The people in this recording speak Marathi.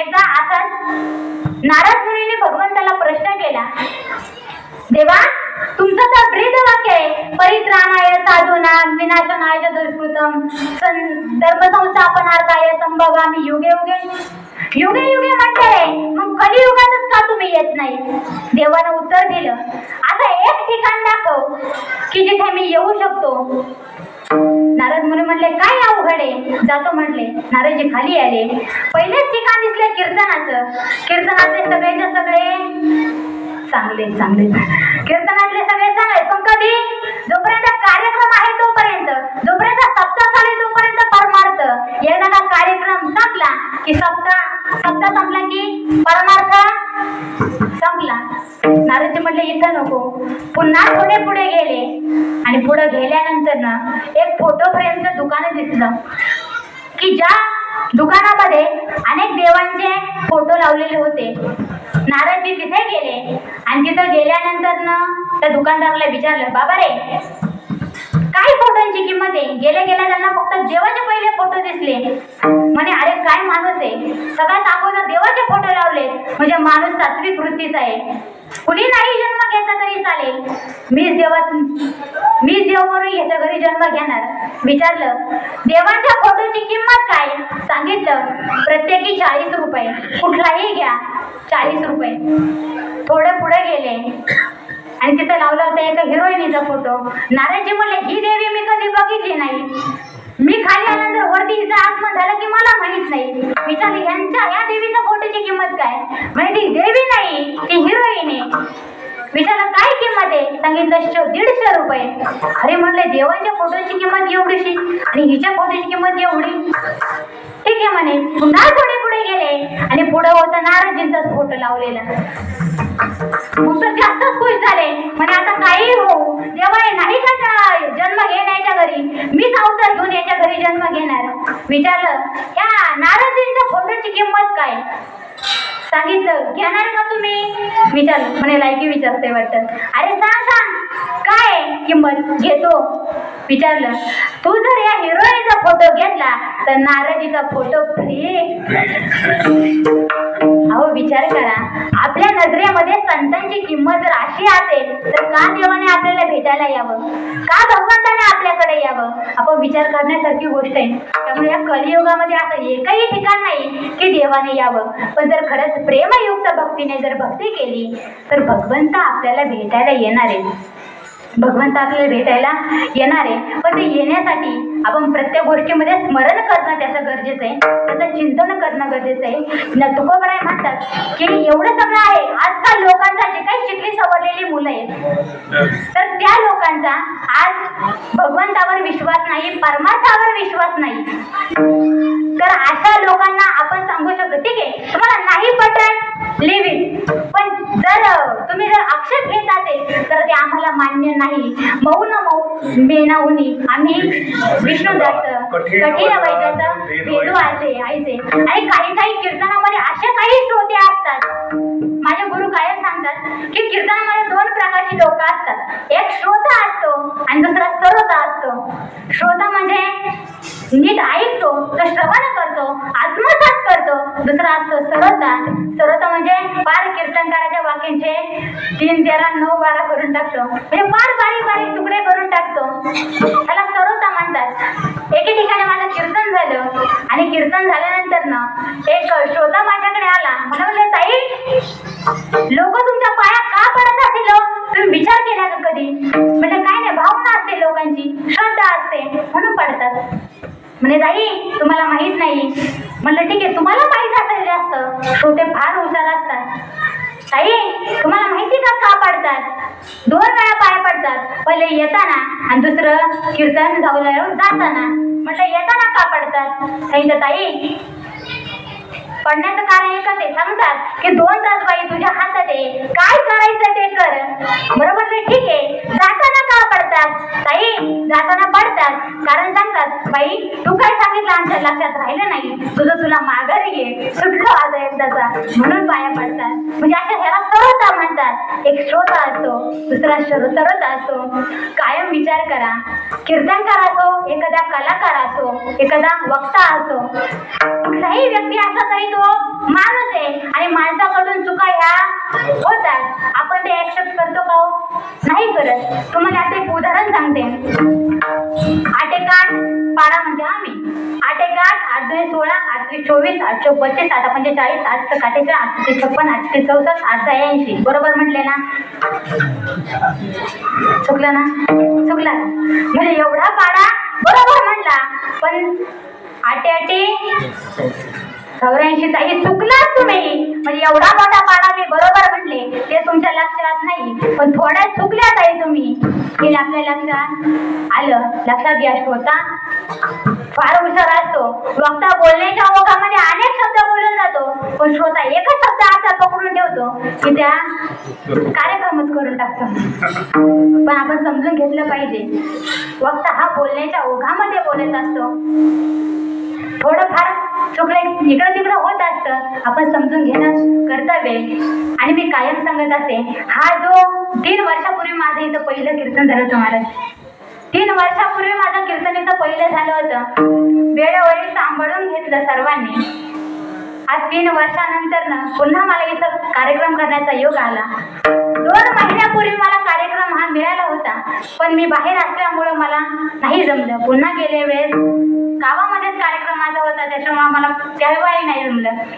एकदा आकाश नाराज मुनीने भगवंताला प्रश्न केला देवा तुमचं तर ब्रीद वाक्य आहे. परित्राणाय साधूना विनाशनाय च दुष्कृतम. धर्मसंस्थापनार्थाय संभवामी युगे युगे युगे युगे म्हटले मग कलियुगातच का तुम्ही येत नाही? देवानं उत्तर दिलं आता एक ठिकाण दाखव की जिथे मी येऊ शकतो. नारद मुनी म्हणले काय अवघड. जातो म्हटले नारदजी खाली आले. पहिलेच ठिकाण दिसले कीर्तनाचं. कीर्तनातले सगळेच्या सगळे चांगले चांगले. कीर्तनातले सगळे चांगले. पण कधी? जोपर्यंत कार्यक्रम आहे तोपर्यंत. जोपर्यंत सप्ताह चालू आहे तोपर्यंत परमार्थ. एखादा कार्यक्रम संपला की सप्ताह सप्ताह संपला की परमार्थ संपला. नारदजी म्हटले इथं नको. पुन्हा पुढे पुढे गेले. आणि पुढे गेल्यानंतर ना एक फोटो फ्रेमचं दुकान दिसलं. की ज्या दुकानामध्ये अनेक देवांचे फोटो लावलेले होते. नारदजी तिथे गेले. आणि तिथं गेल्यानंतर ना त्या दुकानदाराला विचारलं बाबा रे काय फोटोंची किंमत आहे? गेल्या गेल्या त्यांना फक्त देवाचे पहिले फोटो दिसले. म्हणे अरे काय माणूस आहे? सगळ्यात अगोदर देवाचे फोटो लावले. म्हणजे माणूस सात्विक वृत्तीचा आहे. कुणी नाही जन्म घेतला तरी चालेल. मीच देवात मीच म्हणून घ्यायच्या घरी जन्म घेणार. विचारलं देवाच्या फोटोची किंमत काय? सांगितलं प्रत्येकी चाळीस रुपये. कुठलाही घ्या चाळीस रुपये. थोडे पुढे गेले. आणि तिथं लावला होता एका हिरोईनीचा फोटो नारायणजी म्हणले ही देवी मी कधी बघितली नाही. मी खाली आल्यानंतर वरती हिचं आगमन झालं की मला माहीत नाही. विचारले यांच्या या देवीच्या फोटोची किंमत काय? म्हणजे ती देवी नाही ती हिरोईन आहे. विचारलं काय किंमत आहे? सांगितलं दीडशे रुपये. अरे म्हणले देवाच्या फोटोची किंमत एवढीशी? आणि हिच्या फोटोची किंमत एवढी? ठीक आहे म्हणे. पुन्हा थोडे पुढे गेले. आणि पुढे होता नाराजींचाच फोटो लावलेला. मग तर जास्तच खुश झाले म्हणे आता काही हो जेव्हा हे नाही का जन्म जन्म घेण्याच्या घरी. मी अवतार घेऊन याच्या घरी जन्म घेणार. विचारलं या नारदजींच्या फोटोची किंमत काय? सांगितलं घेणार का तुम्ही? विचारलं. म्हणे लायकी विचारते वाटतं. अरे सांग सांग. काय किंमत? घेतो. विचारलं तू जर या हिरोईनचा फोटो घेतला तर नाराजीचा फोटो फ्री अहो विचार करा. आपल्या नजरेमध्ये संतांची किंमत जर अशी असेल तर का देवाने आपल्याला भेटायला यावं? का भगवंताने आपल्याकडे यावं? आपण विचार करण्यासारखी गोष्ट आहे. त्यामुळे या कलियुगामध्ये असं एकही ठिकाण नाही की देवाने यावं. पण जर खरंच प्रेमयुक्त भक्तीने जर भक्ती केली तर भगवंत आपल्याला भेटायला येणार. आहे भगवंत आपल्याला भेटायला येणार. आहे पण ते येण्यासाठी आपण प्रत्येक गोष्टीमध्ये स्मरण करणं त्याचं गरजेचं आहे. त्याचं चिंतन करणं गरजेचं आहे. न तुकोबराय म्हणतात की एवढं सगळं आहे. आजकाल लोकांचा जे काही शिकली सवरलेली मुलं आहेत तर त्या लोकांचा आज भगवंतावर विश्वास नाही परमार्थावर विश्वास नाही. तर अशा लोकांना आपण सांगू शकतो ठीक आहे? तुम्हाला नाही पण लिव्ह इट पण जर तुम्ही जर आक्षेप घेत असेल तर ते आम्हाला मान्य नाही. मऊ न मऊ मेनाऊनी आम्ही विष्णुदत्त कठीण वैद्याचं भेदू असे आईचे. आणि काही काही कीर्तनामध्ये असे काही श्रोते असतात. माझे गुरु कायम सांगतात की कीर्तनामध्ये दोन प्रकारची लोक असतात. एक श्रोता असतो आणि दुसरा श्रोता असतो. श्रोता म्हणजे नीट ऐकतो तो श्रवण करतो आत्मसात करतो. दुसरा असतो सरता सरता म्हणजे फार कीर्तनकाराच्या वाक्यांचे तीन तेरा नऊ बारा करून टाकतो. म्हणजे फार बारीक बारीक तुकडे करून टाकतो. त्याला सरोता म्हणतात. एके ठिकाणी माझं कीर्तन झालं. आणि कीर्तन झाल्यानंतर ना एक श्रोता माझ्याकडे आला. म्हणून ताई लोक तुमच्या पायात का पडत असेल तुम्ही विचार केला का कधी? म्हणजे काय नाही भावना असते लोकांची. श्रद्धा असते. म्हणून पडतात. म्हणे ताई तुम्हाला माहीत नाही. म्हणलं ठीक आहे तुम्हाला माहीत जास्त श्रोते फार हुशार असतात ताई तुम्हाला माहिती का का पडतात? दोन वेळा पाय पडतात. पहिले येताना आणि दुसरं कीर्तन झाल्यावर जाताना. म्हटलं येताना का पडतात? सांगितलं ताई पडण्याचं कारण एकच आहे. सांगतात की दोन तास बाई तुझ्या हातात आहे. काय करायचं ते कर. बरोबर? ठीक आहे पडतात? ताई जाताना पडतात. कारण सांगतात बाई तू काय सांगितलं आमच्या लक्षात राहिलं नाही? तुझं तुला माघारी घे सुटलो आज एकदाचा. म्हणून बाया पडतात. म्हणजे अशा ह्याला सर्वता म्हणतात. एक श्रोता असतो दुसरा सर्वता असतो. कायम विचार करा. कीर्तनकार असो एखादा कलाकार असो एखादा वक्ता असो. कुठलाही व्यक्ती असला तरी तो माणूस आहे आणि माणसाकडून चुका ह्या होतात. आपण ते ऍक्सेप्ट करतो. नाही करत. तुम्हाला आता एक उदाहरण सांगते. आटेकाठ पाडा म्हणजे आम्ही आटेकाठ आठ दोन सोळा आठशे चोवीस आठशे पस्तीस आठ पंचेचाळीस आठशे काटेचाळीस आठशे छप्पन आठशे चौसष्ट आठशे ऐंशी. बरोबर म्हटले ना? चुकलं ना? चुकला. म्हणजे एवढा पाडा बरोबर म्हटला पण आटे आटे चौऱ्याऐंशी ताई चुकलाच तुम्ही. म्हणजे एवढा मोठा पाडा बरोबर म्हटले ते तुमच्या लक्षात नाही पण थोड्या चुकल्या ताई तुम्ही. हे आपल्या लक्षात आलं. लक्षात घ्या श्रोता. फार हुशार असतो. वक्ता बोलण्याच्या ओघामध्ये अनेक शब्द बोलून जातो पण श्रोता एकच शब्द असा पकडून ठेवतो की त्या कार्यक्रमच करून टाकतो. पण आपण समजून घेतलं पाहिजे. वक्ता हा बोलण्याच्या ओघामध्ये बोलत असतो. थोडंफार चुकलं इकडं तिकडं होत असतं. आपण समजून घेणं कर्तव्य आणि मी कायम सांगत असते हा जो तीन वर्षापूर्वी माझं इथं पहिलं कीर्तन झालं होतं महाराज. तीन वर्षापूर्वी माझं कीर्तन इथं पहिलं झालं होतं. वेळोवेळी सांभाळून घेतलं सर्वांनी. आज तीन वर्षानंतर ना पुन्हा मला इथं कार्यक्रम करण्याचा योग आला. दोन महिन्यापूर्वी मला कार्यक्रम हा मिळाला होता पण मी बाहेर असल्यामुळं मला नाही जमलं. पुन्हा गेल्या वेळेस गावामध्येच कार्यक्रम माझा होता त्याच्यामुळं मला त्यावेळी नाही जमलं.